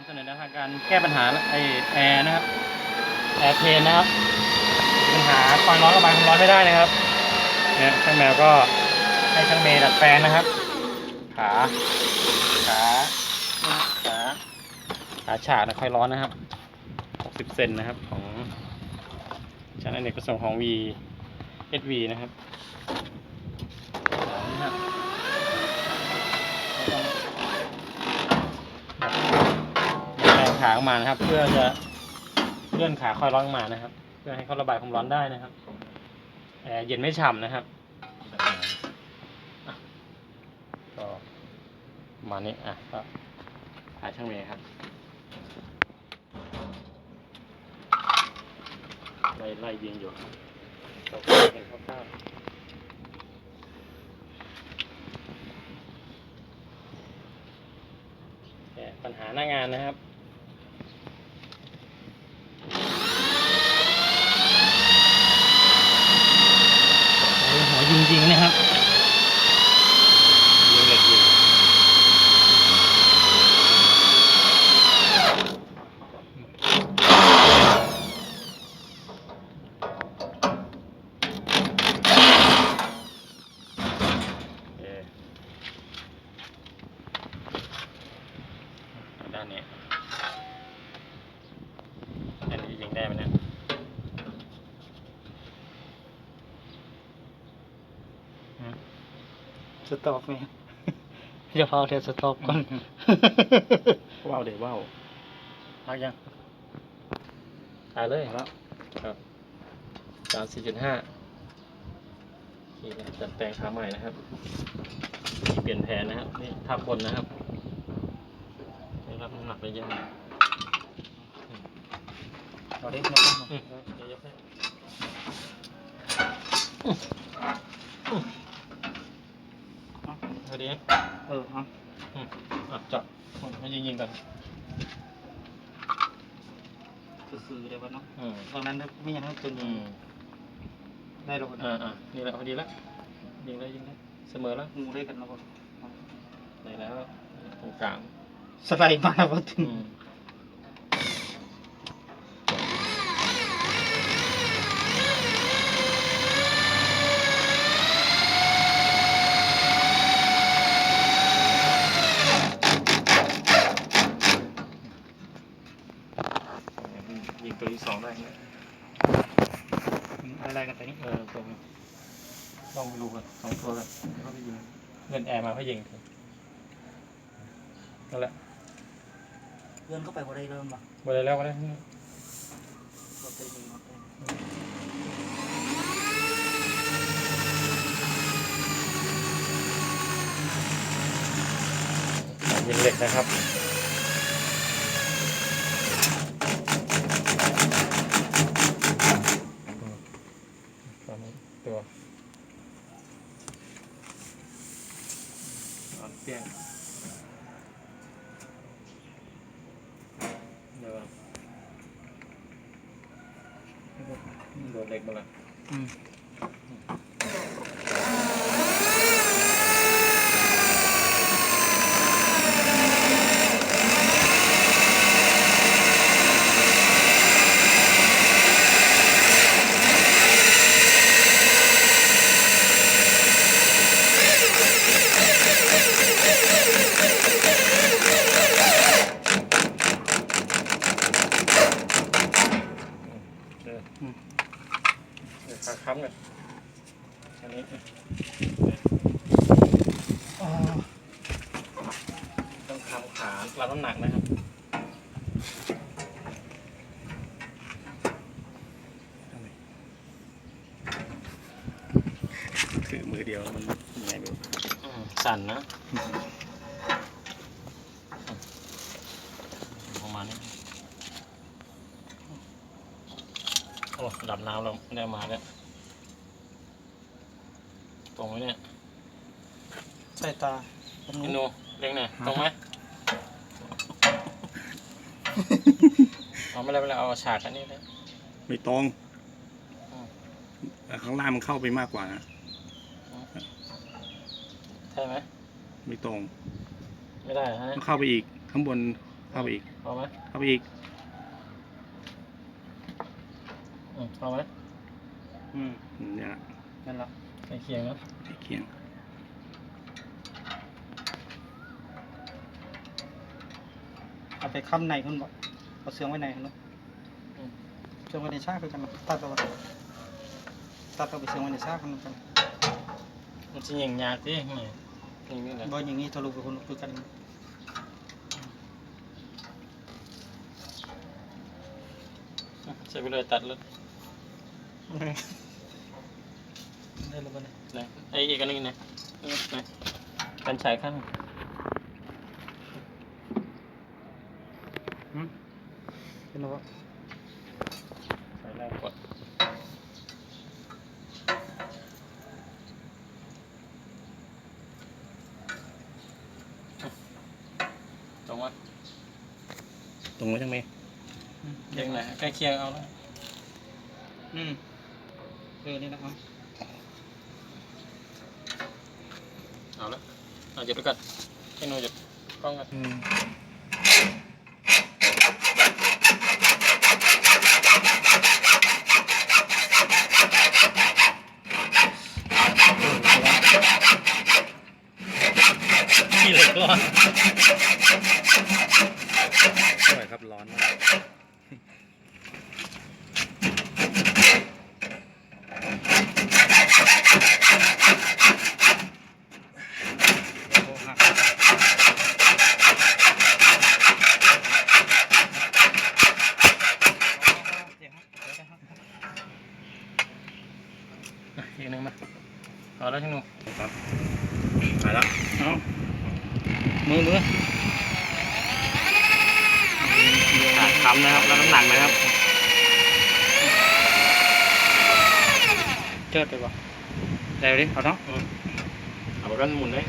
ำเสนอแนวทางการแก้ปัญหาไอแอร์นะครับแอร์เทนนะครับปัญหาคอยร้อนระบายความร้อนไม่ได้นะครับเนี่ยช่างแมวก็ให้ช่างเมย์ดัดแปลงนะครับ ขาขาขาขาฉากนะค่อยร้อนนะครับ 60 เซนนะครับของชั้นอเนกประสงค์ของ V SV นะครับนี่ครับแปลง ขาออกมานะครับ เพื่อจะเลื่อนขาคอยร้อนออกมานะครับ เพื่อให้เขาระบายความร้อนได้นะครับแอร์เย็นไม่ฉ่ำนะครับก็มานี้อะก็หาช่างเมย์ครับไล่ไล่ยิงอยู่ครับเป็นคร่าวๆปัญหาหน้างานนะครับ เอาหัวยิงยิงๆนะครับ ยิงเหล็กยิงโอเคเอา ด้านนี้อันนี้ยิงได้ไหมเนี่ยอืมสต็อกไหมจะพาเทสต็อกก่อนว้าวเดี๋ยวว้าวพักยังถ่ายเลยแล้วครับสามสี่จุดห้านี่นะจัดแต่งขาใหม่นะครับนี่เปลี่ยนแผนนะครับ นี่ทับบนนะครับนี่รับน้ำ หนักไปเยอะเอาเด็กนะอืมเดี๋ยวยกให้พอดีเออเออืมอะจับให้ยิงยิงๆกันซื่อๆเดี๋ยวนเนาะอืมตอนนั้นไม่ยังให้ตัวอืนี้มได้หรอกอ่าอ่านี่แหละพอดีล้วยิงได้ยิงได้เสมอแล้วงูได้กันแล้วก็ได้แล้วตรงกลาง สไลด์มาแล้วก็ถึงอืมยิงตัวที่สองได้ไหมอะไรกันไปนี่เออตรงต้องไปดูกันสองตัวกันเขาไปยิงเงินแอร์มาเขายิงนั่นแหละ เพื่อนก็ไปบ่ได้เริ่มป่ะหมดแล้วก็ได้บ่ได้ยิงหมดเลยยิงเหล็กนะครับตอนนี้ตัวอ่อนเปี้ยงเดี๋ยวก่อน โดนเหล็กมาละ อืม เออเดี๋ยวขา ค้ำกันอันนี้อ๋อต้องค้ำขารับน้ำหนักนะครับถือมือเดียวมันยังไงดูอืมสั่นนะประมาณนี้โอ้ดับน้ำเราไม่ได้มาแล้ว ตรงไหมเนี่ยใส่ตาตรงพี่นู้นนูเล็งหน่อยตรงไหมเอาไม่เป็นไรไม่เป็นไรเอาฉากอันนี้เลย ไม่ตรงอืมแต่ข้างล่างมันเข้าไปมากกว่านะใช่ไหมไม่ตรงไม่ได้เหรอฮะมันเข้าไปอีก ข้างบนเข้าไปอีก พอไหมเข้าไปอีกอืมพอไหมอืมเนี่ย นั่นละใกล้เคียงแล้วใกล้เคียงเอาไปค้ำในคุณบอกเอาเสื้อไว้ในคุณเนาะเสื้อไว้ในชาคือกันเนาะตัดเอาไว้ตัดเอาไปเสื้อไว้ในชาคุณกันมันจะยิงยากสินี่ยิงนี่แหละบ่อย่างนี้ทะลุไปคุณคือกันใช้ไปเลยตัดแล้ว ได้แล้วบ่เนี่ยนะไอ้อีกอันนึงนะนกันฉายข้างหืมเป็นแล้วบ่ใส่แรงกดตรงวะตรงไว้ทั้งเมอืมเคียงไหนใกล้เคียงเอาแล้วอืมเออนี่นะครับ เอาละเอาหยุดไปก่อนให้หนูหยุดกล้องก่อน ขี้เหล็กก่อน อร่อยครับร้อนมาก โอ้หักเดี๋ยวฮะเดี๋ยวฮะ อะอีกหนึ่งมาเอาแล้วที่หนูครับไปแล้วเอามือมือขาดคำนะครับ แล้วน้ำหนักนะครับเจิดไปบ่เดี๋ยวดิเอาเนาะเอาไปกันหมุนได้